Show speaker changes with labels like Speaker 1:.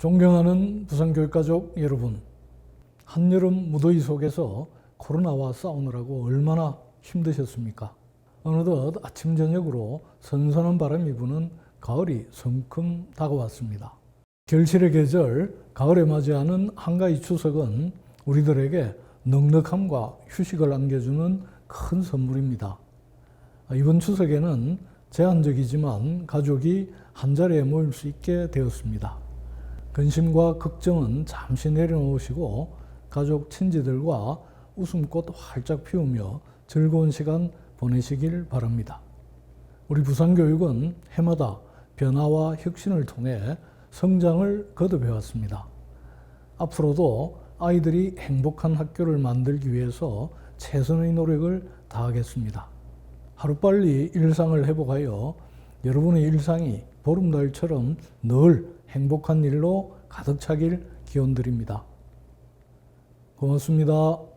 Speaker 1: 존경하는 부산교육가족 여러분, 한여름 무더위 속에서 코로나와 싸우느라고 얼마나 힘드셨습니까? 어느덧 아침 저녁으로 선선한 바람이 부는 가을이 성큼 다가왔습니다. 결실의 계절, 가을에 맞이하는 한가위 추석은 우리들에게 넉넉함과 휴식을 안겨주는 큰 선물입니다. 이번 추석에는 제한적이지만 가족이 한자리에 모일 수 있게 되었습니다. 근심과 걱정은 잠시 내려놓으시고 가족 친지들과 웃음꽃 활짝 피우며 즐거운 시간 보내시길 바랍니다. 우리 부산교육은 해마다 변화와 혁신을 통해 성장을 거듭해 왔습니다. 앞으로도 아이들이 행복한 학교를 만들기 위해서 최선의 노력을 다하겠습니다. 하루빨리 일상을 회복하여 여러분의 일상이 보름달처럼 늘 행복한 일로 가득 차길 기원 드립니다. 고맙습니다.